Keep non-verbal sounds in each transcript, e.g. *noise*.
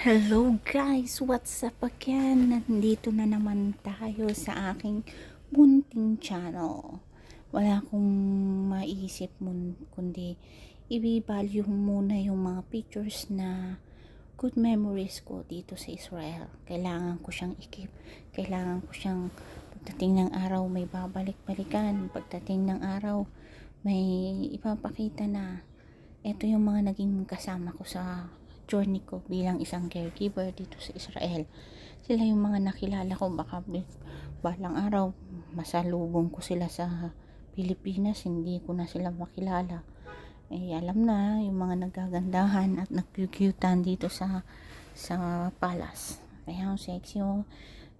Hello guys! What's up again? Nandito na naman tayo sa aking munting channel. Wala akong maisip mun kundi i-value muna yung mga pictures na good memories ko dito sa Israel. Kailangan ko siyang ikip. Kailangan ko siyang pagdating ng araw may babalik-balikan. Pagdating ng araw may ipapakita na ito yung mga naging kasama ko sa journey ko bilang isang caregiver dito sa Israel. Sila yung mga nakilala ko baka balang araw masalubong ko sila sa Pilipinas, hindi ko na sila makilala. Eh alam na yung mga nagagandahan at nagkyukyutan dito sa sa palace. Kaya ang sexy oh.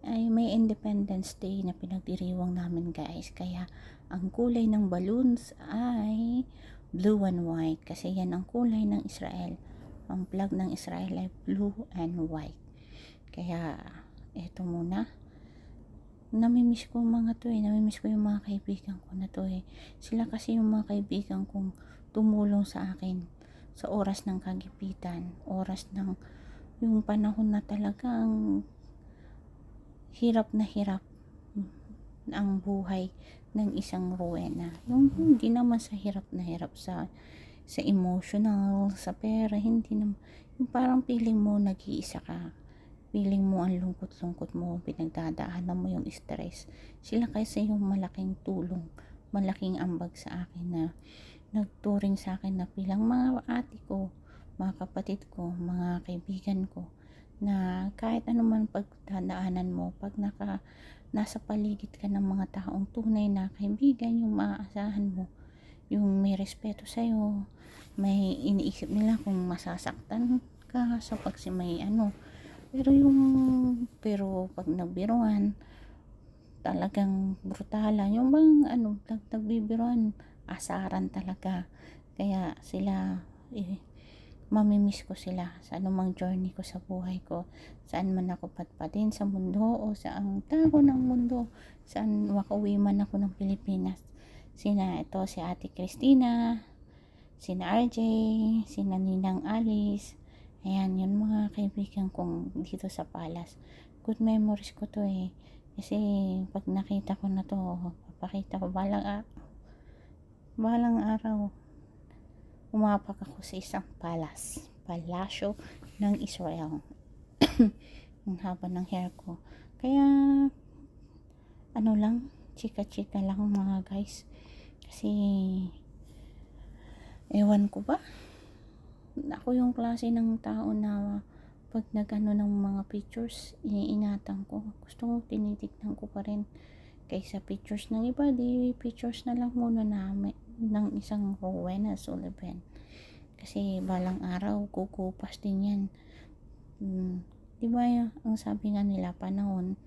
Ay may Independence Day na pinagdiriwang namin guys. Kaya ang kulay ng balloons ay blue and white kasi yan ang kulay ng Israel ang flag ng Israel ay blue and white. Kaya, eto muna. Namimiss ko mga to eh. Namimiss ko yung mga kaibigan ko na to eh. Sila kasi yung mga kaibigan kong tumulong sa akin sa oras ng kagipitan. Oras ng yung panahon na talagang hirap na hirap ang buhay ng isang Rowena. Yung hindi naman sa hirap na hirap sa sa emotional, sa pera, hindi naman. Yung parang feeling mo nag-iisa ka. Feeling mo ang lungkot-lungkot mo, pinagdadaanan mo yung stress. Sila kasi yung malaking tulong, malaking ambag sa akin na nagturing sa akin na bilang mga ate ko, mga kapatid ko, mga kaibigan ko, na kahit anuman pagdadaanan mo, pag naka, nasa paligid ka ng mga taong tunay na kaibigan, yung maaasahan mo, yung may respeto sa'yo, may iniisip nila kung masasaktan ka sa pag may ano. Pero yung, pero pag nagbiruan, talagang brutalan. Yung bang ano, nag, nagbibiruan, asaran talaga. Kaya sila, eh, mamimiss ko sila sa anumang journey ko sa buhay ko. Saan man ako patpatin sa mundo o saan tago ng mundo. Saan makauwi man ako ng Pilipinas sina ito si Ate Christina, sina RJ, sina Ninang Alice. Ayan, yun mga kaibigan kong dito sa Palas. Good memories ko to eh. Kasi pag nakita ko na to, papakita ko balang araw. Balang araw, umapak ako sa isang palas. Palasyo ng Israel. *coughs* Ang haba ng hair ko. Kaya, ano lang, chika-chika lang mga guys kasi, ewan ko ba? Ako yung klase ng tao na pag nagano ng mga pictures, iniingatan ko. Gusto ko, tinitignan ko pa rin. Kaysa pictures ng iba, di pictures na lang muna namin ng isang Rowena Sullivan. Kasi balang araw, kukupas din yan. Hmm, di ba ang sabi nga nila, panahon,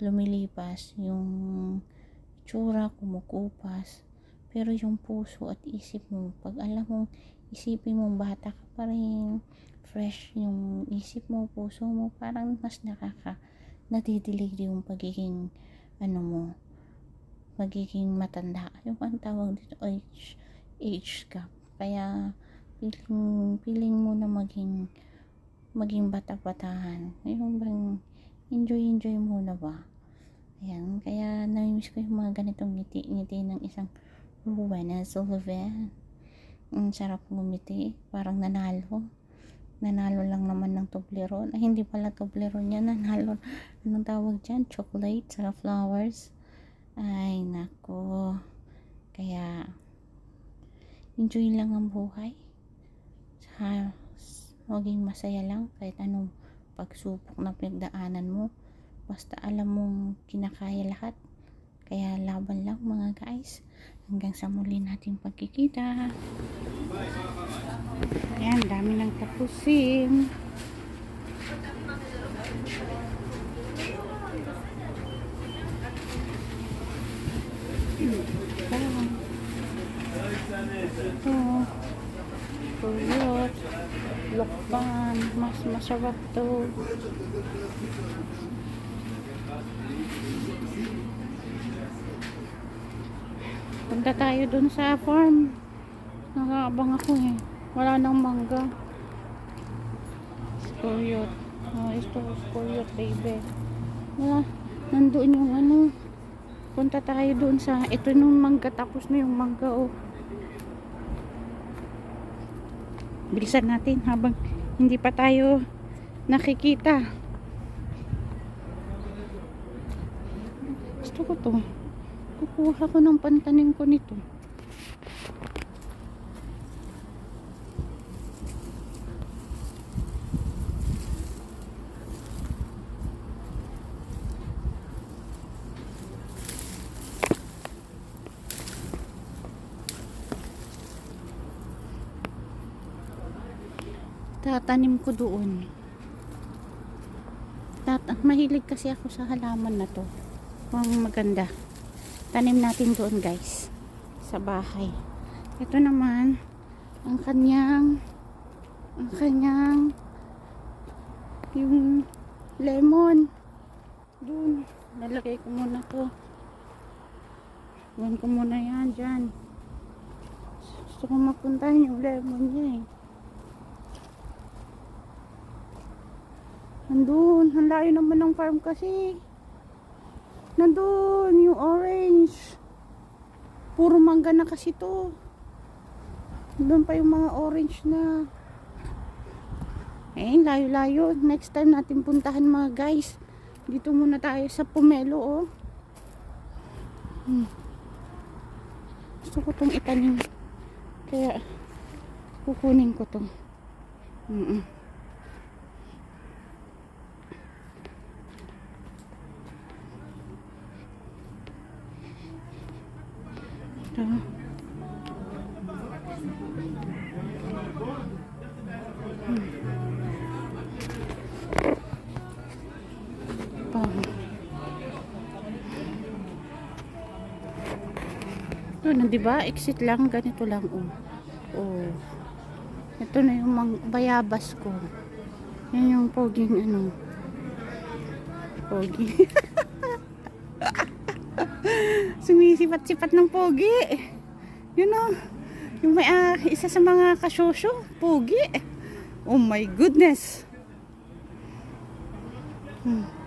lumilipas, yung tsura kumukupas, pero yung puso at isip mo, pag alam mong isipin mo bata ka pa rin, fresh yung isip mo, puso mo, parang mas nakaka, nadidilig yung pagiging, ano mo, magiging matanda. Yung ang tawag dito, age, age gap. Kaya, feeling, feeling mo na maging, maging bata-batahan. Yung bang, enjoy-enjoy mo na ba? Ayan, kaya namimiss ko yung mga ganitong ngiti-ngiti ng isang Rowena Sullivan. Ang sarap ngumiti. Parang nanalo. Nanalo lang naman ng Toblerone. Ay, hindi pala Toblerone yan. Nanalo. Anong tawag dyan? Chocolate sa flowers. Ay, nako. Kaya, enjoy lang ang buhay. Sa, maging masaya lang kahit anong pagsupok na pinagdaanan mo. Basta alam mong kinakaya lahat. Kaya laban lang mga guys. Hanggang sa muli nating pagkikita. Ayan, dami ng tapusin. Ito. Puyot. Lokban. Mas masarap to. Punta tayo dun sa farm. Nakakabang ako eh. Wala nang mangga. Curious. Oh, ito, curious, baby. Wala, nandoon yung ano. Punta tayo doon sa, ito nung mangga, tapos na yung mangga, oh. Bilisan natin habang hindi pa tayo nakikita. Gusto ko to. Kukuha ko ng pantanim ko nito. Tatanim ko doon. Tat mahilig kasi ako sa halaman na to. Ang maganda. Tanim natin doon guys. Sa bahay. Ito naman ang kanyang ang kanyang yung lemon. Doon. Nalagay ko muna to. Iwan ko muna yan dyan. Gusto ko mapuntahan yung lemon niya eh. Nandun, ang layo naman ng farm kasi. Nandun, yung orange. Puro mangga na kasi to. Doon pa yung mga orange na. Eh, layo-layo. Next time natin puntahan mga guys. Dito muna tayo sa Pomelo, oh. Hmm. Gusto ko tong itanim. Kaya, kukunin ko to. Mm-mm. Ito. Hmm. Ito na, di ba? Exit lang, ganito lang, oh. Oh. Ito na yung mang bayabas ko. Yan yung poging ano. Pogi. *laughs* Sumisipat-sipat ng pogi. Yun o. Yung may, ah, isa sa mga kasyosyo, pogi. Oh my goodness. Hmm.